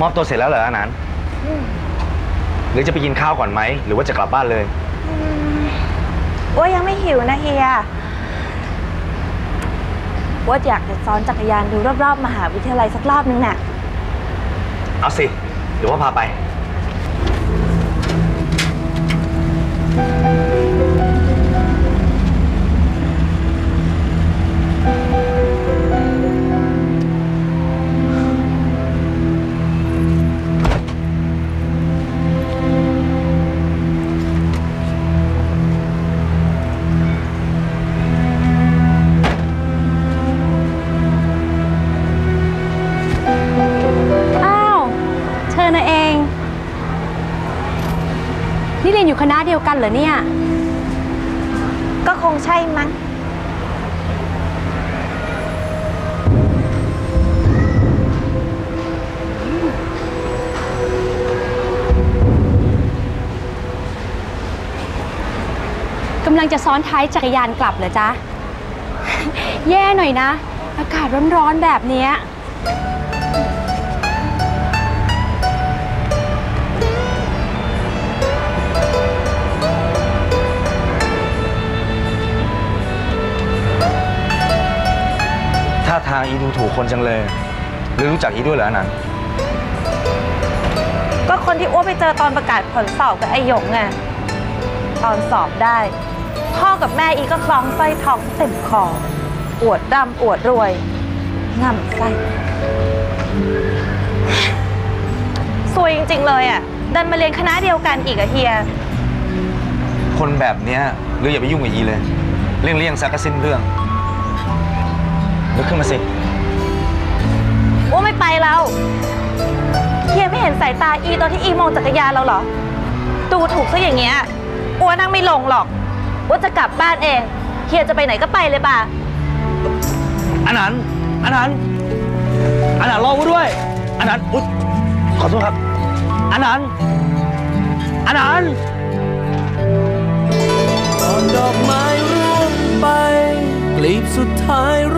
มอบตัวเสร็จแล้วเหรออันนั้นหรือจะไปกินข้าวก่อนไหม หรือว่าจะกลับบ้านเลยว่ายังไม่หิวนะเฮียว่าอยากจะซ้อนจักรยานดูรอบๆมหาวิทยาลัยสักรอบนึงน่ะ เอาสิเดี๋ยวว่าพาไป เชิญนะเอง นี่เรียนอยู่คณะเดียวกันเหรอเนี่ย ก็คงใช่มั้ง กำลังจะซ้อนท้ายจักรยานกลับเหรอจ๊ะ แย่หน่อยนะ อากาศร้อนๆแบบเนี้ย ทางอีดูถูกคนจังเลย หรือรู้จักอีด้วยเหรออันนั้นก็คนที่อ้วไปเจอตอนประกาศผลสอบกับไอหยงไงตอนสอบได้ พ่อกับแม่อีก็คล้องสร้อยทองเต็มคออวดร่ำอวดรวยง่ำไส้ซวยจริง ๆ เลยอะเดินมาเรียนคณะเดียวกันอีกอะเฮีย คนแบบเนี้ยหรืออย่าไปยุ่งกับอีเลย เลี่ยงเลี่ยงๆซะก็สิ้นเรื่อง ลุกขึ้นมาสิอ้วไม่ไปแล้วเฮียไม่เห็นสายตาอีตอนที่อีมองจักรยานเราเหรอ ดูถูกซะอย่างเงี้ยอ้วนั่งไม่ลงหรอกอ้วจะกลับบ้านเองเฮียจะไปไหนก็ไปเลยป่ะอันนั้นอันนั้นอันนั้นรอกูด้วย อันนั้นอุ๊ยขอโทษครับ อันนั้นอันนั้นตอนดอกไม้ร่วงไปกลีบสุดท้ายร่วง